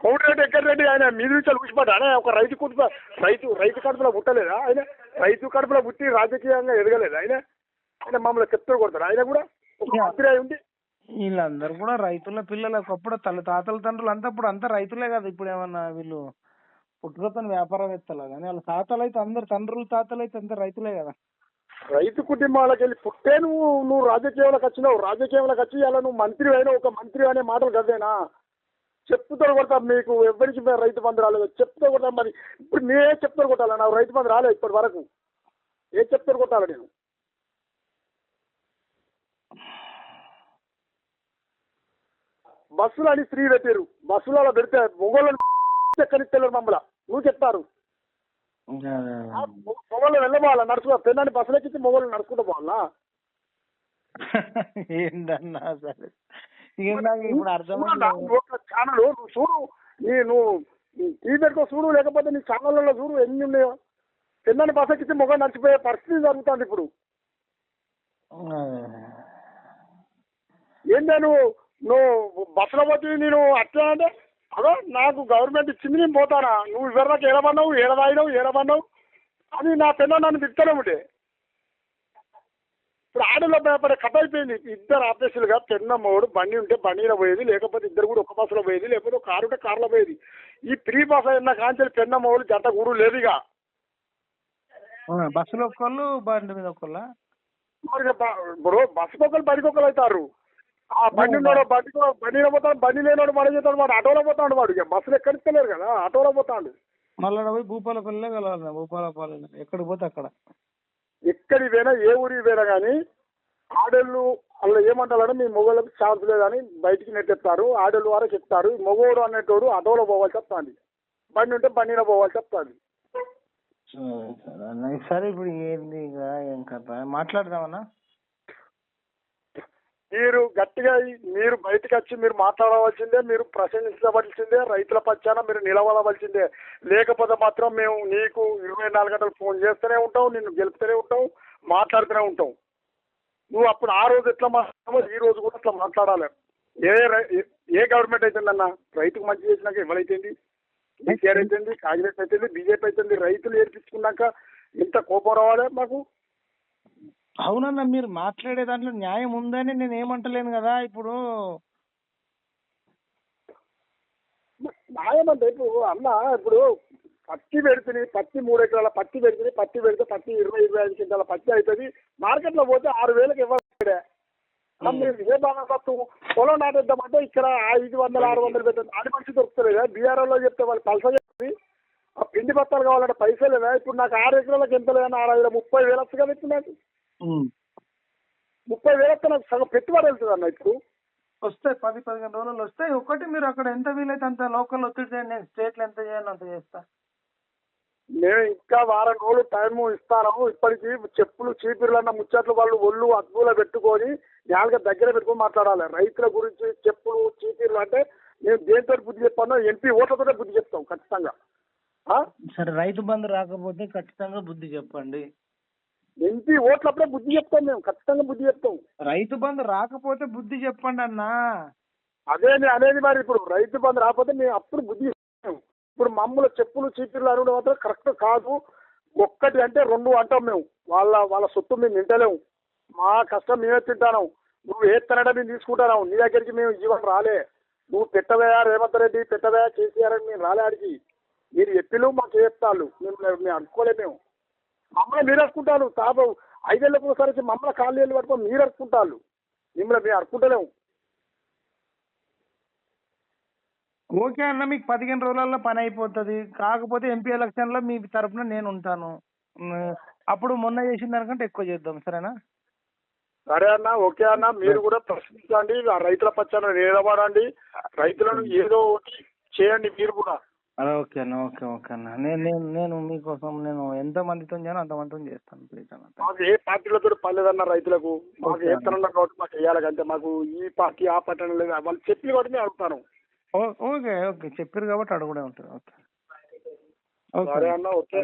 కోమటిరెడ్డి ఎక్కడిరెడ్డి ఆయన మీద నుంచి ఊసిపడ్డా ఆయన ఒక రైతు కుటుంబ రైతు రైతు కడుపులో పుట్టలేదా ఆయన? రైతు కడుపులో పుట్టి రాజకీయంగా ఎదగలేదా ఆయన? ఆయన మమ్మల్ని చెప్తూ కొడతారు ఆయన కూడా ఒక మంత్రి అయి ఉండి. వీళ్ళందరూ కూడా రైతుల పిల్లలు ఒకప్పుడు తల్లి తాతల తండ్రులు అంతా ఇప్పుడు అంతా రైతులే కదా ఇప్పుడు ఏమన్నా వీళ్ళు పుట్టుకతో వ్యాపారవేత్తలు కానీ వాళ్ళ తాతలు అయితే అందరు తండ్రులు తాతలు అయితే అంతా రైతులే కదా. రైతు కుటుంబాలకు వెళ్ళి పుట్టే నువ్వు నువ్వు రాజకీయంలోకి వచ్చినావు రాజకీయంలోకి వచ్చి ఇలా నువ్వు మంత్రి అయినా ఒక మంత్రి అనే మాటలు కదేనా చెప్పుతో కొడతా మీకు ఎవరికి రైతు బంధు రాలేదు చెప్పుతో కొడతాం మరి ఇప్పుడు నేనే చెప్తారు కొట్టాలి? నాకు రైతు బంధు రాలేదు ఇప్పటి వరకు. ఏ చెప్తారు కొట్టాలి నేను? బస్సులు అని ఫ్రీ పెట్టారు బస్సులలో పెడితే మొగోళ్ళని ఎక్కడిస్తారు మమ్మల్ని? నువ్వు చెప్తారు. మొగోళ్ళు వెళ్ళబోవాలా? నడుచుకో. పెన్నాన్ని బస్సులు ఎక్కించి మొగోళ్ళు నడుచుకుంటూ పోవాలా? ఏంటన్నా సరే. ఛానల్ నువ్వు చూడు నీ నువ్వు టీవీ పెట్టుకో చూడు లేకపోతే నీ ఛానళ్ళలో చూడు ఎన్ని ఉన్నాయో. బస్సు ఎక్కించి మొగలు నడిచిపోయే పరిస్థితి జరుగుతుంది ఇప్పుడు. ఏంటో నువ్వు నువ్వు బస్సులో పోతే నేను అట్లా అంటే అదో నాకు గవర్నమెంట్ ఇచ్చింది నేను పోతానా. నువ్వు ఇవరికి ఏడమన్నావు ఏడదాయినావు ఏడమన్నావు అని నా పెన్న నన్ను తిట్టలే ఉంటే ఇప్పుడు ఆడలో భయపడే కథ అయిపోయింది. ఇద్దరు ఆఫీసులుగా పెన్న మూడు బండి ఉంటే బండిలో పోయేది లేకపోతే ఇద్దరు కూడా ఒక బస్సులో పోయేది లేకపోతే ఒక కారు ఉంటే కారులో పోయేది. ఈ ఫ్రీ బస్ అయిన కాంచెలు పెన్న మూడు జంట గురు లేదు ఇక. బస్సులో ఒక్కళ్ళు బండి మీద ఒక్కళ్ళ? మరి ఇక బ- ఇప్పుడు బస్సు ఒకరు బండికి ఒకరు అవుతారు. ఆ బండి ఉన్నాడు బండి బండిలో పోతాడు బండి లేనాడు మన చేస్తాడు వాడు ఆటోలో పోతాడు వాడు బస్సులు ఎక్కడికి కదా ఆటోలో పోతాడు. మళ్ళీ పోయి భూపాలపల్లిలో కలవాలి భూపాలపల్లి ఎక్కడికి పోతే అక్కడ. ఎక్కడికి పోయినా ఏ ఊరికి పోయినా కానీ ఆడోళ్ళు అలా ఏమంటారంటే మీ మొగోళ్ళకి ఛాన్స్ లేదని బయటికి నెట్టేస్తారు ఆడోళ్ళు వారే చెప్తారు. మొగోడు అనేటోడు ఆటోలో పోవాలి చెప్తాంది బండి ఉంటే బండిలో పోవాలి చెప్తాను సరే సరే. అన్న సరే ఇప్పుడు ఏంది ఇక? ఏం కథ? మాట్లాడదామన్నా? మీరు గట్టిగా మీరు బయటకు వచ్చి మీరు మాట్లాడవలసిందే మీరు ప్రశ్నించవలసిందే రైతుల పక్షాన మీరు నిలబడవలసిందే. లేకపోతే మాత్రం మేము నీకు ఇరవై నాలుగు గంటలు ఫోన్ చేస్తూనే ఉంటాం నిన్ను గెలుపుతూనే ఉంటాం మాట్లాడుతూనే ఉంటాం. నువ్వు అప్పుడు ఆ రోజు ఎట్లా మాట్లాడమో ఈ రోజు కూడా అట్లా మాట్లాడాలి. ఏ రై- ఏ- గవర్నమెంట్ అయితేందన్న రైతుకు మంచి చేసినాక ఎవరైతుంది? కేసీఆర్ అవుతుంది కాంగ్రెస్ అయితేంది బీజేపీ అవుతుంది రైతులు ఏర్పించుకున్నాక ఇంత కోపం రావాలి మాకు? అవునన్న మీరు మాట్లాడే దాంట్లో న్యాయం ఉందని నేను ఏమంటలేను కదా ఇప్పుడు. న్యాయమంటే ఇప్పుడు అన్న ఇప్పుడు పత్తి పెడుతుంది పత్తి మూడు ఎకరాల పత్తి పెడుతుంది పత్తి పెడితే పత్తి ఇరవై ఇరవై ఐదు క్వింటాల పత్తి అవుతుంది మార్కెట్లో పోతే ఆరు వేలకు ఇవ్వడే మీరు ఏ బాగా పొలం నాటేద్దామంటే ఇక్కడ ఐదు వందలు ఆరు వందలు పెట్టండి ఆడి మనిషి దొరుకుతలేదా బీఆర్ఓలో చెప్తే వాళ్ళు పైసలు చెప్తుంది ఆ పిండి బత్తాలు కావాలంటే పైసలు లేదా? ఇప్పుడు నాకు ఆరు ఎకరాలకు ఎంత లేదని ఆరు ఐదు ముప్పై వేలు వస్తుంది కదా ఇప్పుడు నాకు. ముప్పై వేలు సగం పెట్టుబడి వెళ్తుంది అన్న ఇప్పుడు. వస్తాయి పది పదిహేను రోజులు వస్తాయి. ఒకటి మీరు అక్కడ ఎంత వీలైతే అంత లోకల్ ఒత్తిడి చేయండి నేను స్టేట్లో ఎంత చేయాలో అంత చేస్తా. మేము ఇంకా వారం రోజులు టైం ఇస్తాము. ఇప్పటికీ చెప్పులు చీపిర్లన్న ముచ్చట్లు వాళ్ళు ఒళ్ళు అద్దులో పెట్టుకొని నాలుగ దగ్గర పెట్టుకొని మాట్లాడాలి. రైతుల గురించి చెప్పులు చీపిర్లు అంటే మేము దేంతో బుద్ధి చెప్పానో ఎంపీ ఓట్లతోనే బుద్ధి చెప్తాం ఖచ్చితంగా. ఆ? సరే రైతు బంధు రాకపోతే ఖచ్చితంగా బుద్ధి చెప్పండి. ఎంపీ ఓట్లప్పుడే బుద్ధి చెప్తాం మేము ఖచ్చితంగా బుద్ధి చెప్తాం. రైతు బంధు రాకపోతే బుద్ధి చెప్పండి అన్నా. అదే అనేది మరి ఇప్పుడు రైతు బంధు రాకపోతే మేము అప్పుడు బుద్ధి చెప్తాం. ఇప్పుడు మమ్మల్ని చెప్పులు చీపిర్లు అనడం మాత్రం కరెక్ట్ కాదు. ఒక్కటి అంటే రెండు అంటాం మేము. వాళ్ళ వాళ్ళ సొత్తు మేము తింటలేము మా కష్టం మేమే తింటాను. నువ్వు ఏ తినడం మేము తీసుకుంటాను. నీ దగ్గరికి మేము జీవనం రాలే. నువ్వు పెట్టవయా రేవంత్ రెడ్డి పెట్టవయా కేసీఆర్ అని మేము రాలే ఆడికి. మీరు ఎప్పిలు మాకు చేస్తాళ్ళు మేము మేము అనుకోలేము మేము. మమ్మల్ని మీరు అనుకుంటాను తాపు ఐదేళ్ళకి ఒకసారి వచ్చి మమ్మల్ని కాళ్ళు వెళ్ళి పట్టుకొని మీరు అనుకుంటాళ్ళు మిమ్మల్ని మేము అనుకుంటలేము ఓకే అన్న మీకు పదిహేను రోజులలో పని అయిపోతుంది. కాకపోతే ఎంపీ ఎలక్షన్లో మీ తరపున నేను ఉంటాను. అప్పుడు మొన్న చేసిన దానికంటే ఎక్కువ చేద్దాం సరేనా? సరే అన్న ఓకే అన్న. మీరు కూడా ప్రశ్నించండి. ఆ రైతుల పక్షాన నిలబడండి. రైతులను ఏదో ఒకటి చేయండి మీరు కూడా. ఓకే అన్న ఓకే ఓకే అన్న. నేను నేను నేను మీకోసం నేను ఎంత మందితో చేయను అంత మందితో చేస్తాను ప్లీజ్ అన్న. మాకు ఏ పార్టీలతో పర్లేదన్న రైతులకు మాకు ఏ తనన్నా కాబట్టి మాకు వేయాలి అంతే మాకు ఈ పార్టీ ఆ పార్టీ అని లేదు. వాళ్ళు చెప్పి కాబట్టి మేము అడుగుతాను. Okay okay. చెప్పారు కాబట్టి అడుగుడే ఉంటుంది ఓకే. ఓకే సరే అన్న. ఓకే.